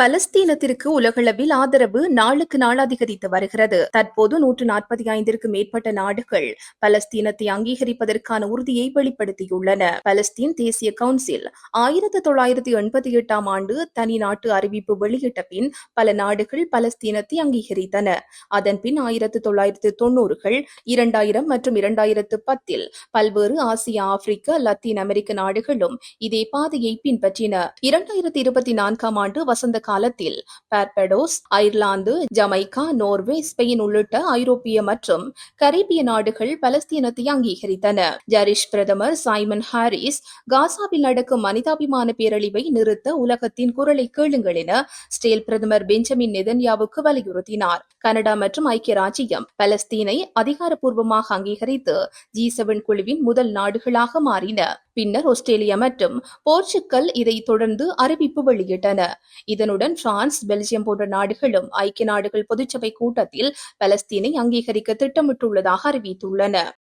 பலஸ்தீனத்திற்கு உலகளவில் ஆதரவு நாளுக்கு நாள் அதிகரித்து வருகிறது. தற்போது நூற்று நாற்பத்தி ஐந்திற்கு மேற்பட்ட நாடுகள் பலஸ்தீனத்தை அங்கீகரிப்பதற்கான உறுதியை வெளிப்படுத்தியுள்ளன. பலஸ்தீன் தேசிய கவுன்சில் ஆயிரத்தி தொள்ளாயிரத்தி எண்பத்தி எட்டாம் ஆண்டு தனி நாட்டு அறிவிப்பு வெளியிட்ட பின் பல நாடுகள் பலஸ்தீனத்தை அங்கீகரித்தன. அதன் பின் ஆயிரத்தி தொள்ளாயிரத்து தொன்னூறுகள் இரண்டாயிரம் மற்றும் இரண்டாயிரத்து பத்தில் பல்வேறு ஆசிய ஆப்பிரிக்க லத்தீன் அமெரிக்க நாடுகளும் இதே பாதையை பின்பற்றின. இரண்டாயிரத்தி இருபத்தி நான்காம் ஆண்டு வசந்த காலத்தில் Barbados Ireland Jamaica Norway Spain உள்ளிட்ட ஐரோப்பிய மற்றும் கரீபிய நாடுகள் பலஸ்தீனத்தை அங்கீகரித்தன. ஜரிஷ் பிரதமர் சைமன் ஹாரிஸ் காசாவில் நடக்கும் மனிதாபிமான பேரழிவை நிறுத்த உலகத்தின் குரலை கேளுங்கள் என ஸ்டேல் பிரதமர் பெஞ்சமின் நெதன்யாவுக்கு வலியுறுத்தினார். கனடா மற்றும் ஐக்கிய ராஜ்யம் பலஸ்தீனை அதிகாரப்பூர்வமாக அங்கீகரித்து ஜி செவன் குழுவின் முதல் நாடுகளாக மாறின. பின்னர் ஆஸ்திரேலியா மற்றும் போர்ச்சுக்கல் இதை தொடர்ந்து அறிவிப்பு வெளியிட்டன. இதனுடன் பிரான்ஸ் பெல்ஜியம் போன்ற நாடுகளும் ஐக்கிய நாடுகள் பொதுச்சபை கூட்டத்தில் பலஸ்தீனை அங்கீகரிக்க திட்டமிட்டுள்ளதாக அறிவித்துள்ளன.